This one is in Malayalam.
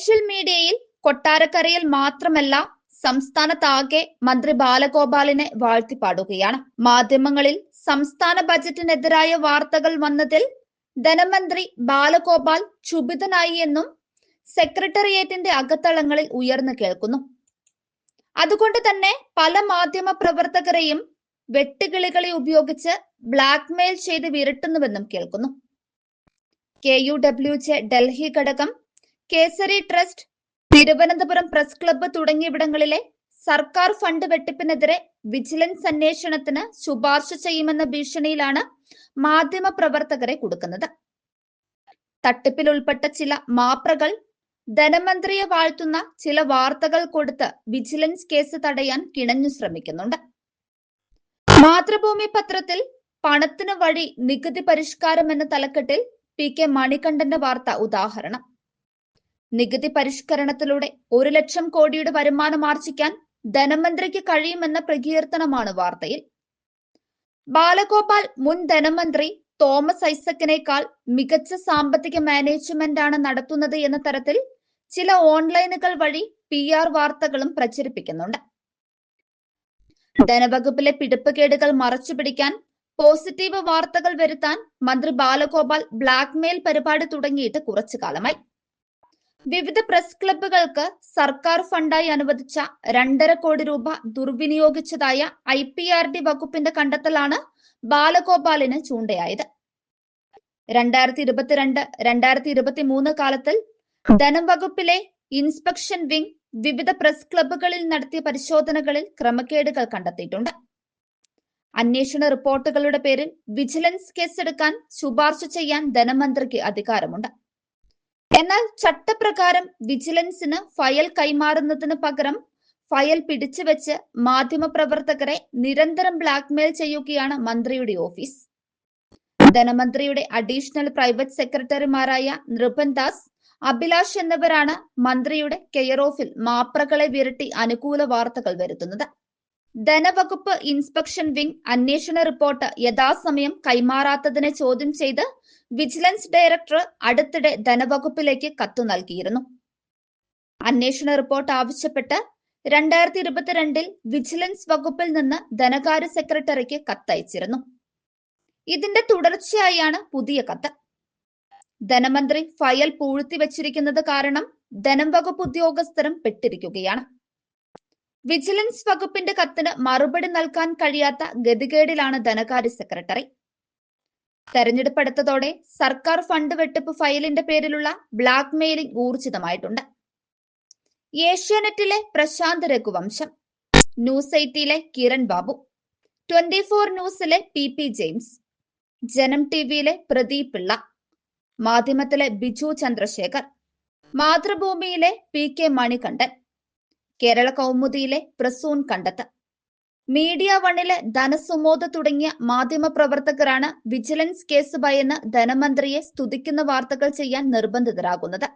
സോഷ്യൽ മീഡിയയിൽ കൊട്ടാരക്കരയിൽ മാത്രമല്ല സംസ്ഥാനത്താകെ മന്ത്രി ബാലഗോപാലിനെ വാഴ്ത്തിപ്പാടുകയാണ്. മാധ്യമങ്ങളിൽ സംസ്ഥാന ബജറ്റിനെതിരായ വാർത്തകൾ വന്നതിൽ ധനമന്ത്രി ബാലഗോപാൽ ക്ഷുഭിതനായി എന്നും സെക്രട്ടേറിയറ്റിന്റെ അകത്തളങ്ങളിൽ ഉയർന്നു കേൾക്കുന്നു. അതുകൊണ്ട് തന്നെ പല മാധ്യമ പ്രവർത്തകരെയും വെട്ടുകിളികളെ ഉപയോഗിച്ച് ബ്ലാക്ക്മെയിൽ ചെയ്ത് വിരട്ടുന്നുവെന്നും കേൾക്കുന്നു. K U W J Delhi ഘടകം Kesari trust Thiruvananthapuram press club തുടങ്ങിയവിടങ്ങളിലെ സർക്കാർ ഫണ്ട് വെട്ടിപ്പിനെതിരെ വിജിലൻസ് അന്വേഷണത്തിന് ശുപാർശ ചെയ്യുമെന്ന ഭീഷണിയിലാണ് മാധ്യമ പ്രവർത്തകരെ കൊടുക്കുന്നത്. തട്ടിപ്പിൽ ഉൾപ്പെട്ട ചില മാപ്രകൾ ധനമന്ത്രിയെ വാഴ്ത്തുന്ന ചില വാർത്തകൾ കൊടുത്ത് വിജിലൻസ് കേസ് തടയാൻ കിണഞ്ഞു ശ്രമിക്കുന്നുണ്ട്. മാതൃഭൂമി പത്രത്തിൽ പണത്തിന് വഴി നികുതി പരിഷ്കാരം എന്ന തലക്കെട്ടിൽ പി കെ മണികണ്ഠന്റെ വാർത്ത ഉദാഹരണം. നികുതി പരിഷ്കരണത്തിലൂടെ ഒരു ലക്ഷം കോടിയുടെ വരുമാനം ആർജിക്കാൻ ധനമന്ത്രിക്ക് കഴിയുമെന്ന പ്രകീർത്തനമാണ് വാർത്തയിൽ. ബാലഗോപാൽ മുൻ ധനമന്ത്രി തോമസ് ഐസക്കിനേക്കാൾ മികച്ച സാമ്പത്തിക മാനേജ്മെന്റ് ആണ് നടത്തുന്നത് എന്ന തരത്തിൽ ചില ഓൺലൈനുകൾ വഴി പി ആർ വാർത്തകളും പ്രചരിപ്പിക്കുന്നുണ്ട്. ധനവകുപ്പിലെ പിടിപ്പുകേടുകൾ മറച്ചുപിടിക്കാൻ പോസിറ്റീവ് വാർത്തകൾ വരുത്താൻ മന്ത്രി ബാലഗോപാൽ ബ്ലാക്ക്മെയിൽ പരിപാടി തുടങ്ങിയിട്ട് കുറച്ചു കാലമായി വിവിധ പ്രസ് ക്ലബ്ബുകൾക്ക് സർക്കാർ ഫണ്ടായി അനുവദിച്ച രണ്ടര കോടി രൂപ ദുർവിനിയോഗിച്ചതായ ഐ പി ആർ ഡി വകുപ്പിന്റെ കണ്ടെത്തലാണ് ബാലഗോപാലിന് ചൂണ്ടയായത്. രണ്ടായിരത്തി ഇരുപത്തിരണ്ട് രണ്ടായിരത്തി ഇരുപത്തി മൂന്ന് കാലത്തിൽ ധനം വകുപ്പിലെ ഇൻസ്പെക്ഷൻ വിംഗ് വിവിധ പ്രസ് ക്ലബ്ബുകളിൽ നടത്തിയ പരിശോധനകളിൽ ക്രമക്കേടുകൾ കണ്ടെത്തിയിട്ടുണ്ട്. അന്വേഷണ റിപ്പോർട്ടുകളുടെ പേരിൽ വിജിലൻസ് കേസെടുക്കാൻ ശുപാർശ ചെയ്യാൻ ധനമന്ത്രിക്ക് അധികാരമുണ്ട്. എന്നാൽ ചട്ടപ്രകാരം വിജിലൻസിന് ഫയൽ കൈമാറുന്നതിന് പകരം ഫയൽ പിടിച്ചുവെച്ച് മാധ്യമപ്രവർത്തകരെ നിരന്തരം ബ്ലാക്ക്മെയിൽ ചെയ്യുകയാണ് മന്ത്രിയുടെ ഓഫീസ്. ധനമന്ത്രിയുടെ അഡീഷണൽ പ്രൈവറ്റ് സെക്രട്ടറിമാരായ നൃപൻ ദാസ് അഭിലാഷ് എന്നിവരാണ് മന്ത്രിയുടെ കെയർ ഓഫിൽ മാപ്രകളെ വിരട്ടി അനുകൂല വാർത്തകൾ വരുത്തുന്നത്. ധനവകുപ്പ് ഇൻസ്പെക്ഷൻ വിംഗ് അന്വേഷണ റിപ്പോർട്ട് യഥാസമയം കൈമാറാത്തതിനെ ചോദ്യം ചെയ്ത് വിജിലൻസ് ഡയറക്ടർ അടുത്തിടെ ധനവകുപ്പിലേക്ക് കത്തു നൽകിയിരുന്നു. അന്വേഷണ റിപ്പോർട്ട് ആവശ്യപ്പെട്ട് രണ്ടായിരത്തി ഇരുപത്തിരണ്ടിൽ വിജിലൻസ് വകുപ്പിൽ നിന്ന് ധനകാര്യ സെക്രട്ടറിക്ക് കത്തയച്ചിരുന്നു. ഇതിന്റെ തുടർച്ചയായാണ് പുതിയ കത്ത്. ധനമന്ത്രി ഫയൽ പൂഴ്ത്തിവെച്ചിരിക്കുന്നത് കാരണം ധനം വകുപ്പ് ഉദ്യോഗസ്ഥരും പെട്ടിരിക്കുകയാണ്. വിജിലൻസ് വകുപ്പിന്റെ കത്തിന് മറുപടി നൽകാൻ കഴിയാത്ത ഗതികേടിലാണ് ധനകാര്യ സെക്രട്ടറി. തെരഞ്ഞെടുപ്പ് അടുത്തതോടെ സർക്കാർ ഫണ്ട് വെട്ടിപ്പ് ഫയലിന്റെ പേരിലുള്ള ബ്ലാക്ക് മെയിലിംഗ് ഊർജിതമായിട്ടുണ്ട്. ഏഷ്യാനെറ്റിലെ പ്രശാന്ത് രഘുവംശം ന്യൂസ് എയ്റ്റിയിലെ Kiran Babu twenty four ന്യൂസിലെ P P James Janam T വിയിലെ പ്രദീപ് പിള്ള മാധ്യമത്തിലെ ബിജു ചന്ദ്രശേഖർ മാതൃഭൂമിയിലെ പി കെ മണികണ്ഠൻ കേരള കൗമുദിയിലെ പ്രസൂൺ കണ്ടത്ത് മീഡിയ വണ്ണിലെ ധനസുമോദ് തുടങ്ങിയ മാധ്യമപ്രവർത്തകരാണ് വിജിലൻസ് കേസ് ഭയന്ന് ധനമന്ത്രിയെ സ്തുതിക്കുന്ന വാർത്തകൾ ചെയ്യാൻ നിർബന്ധിതരാകുന്നത്.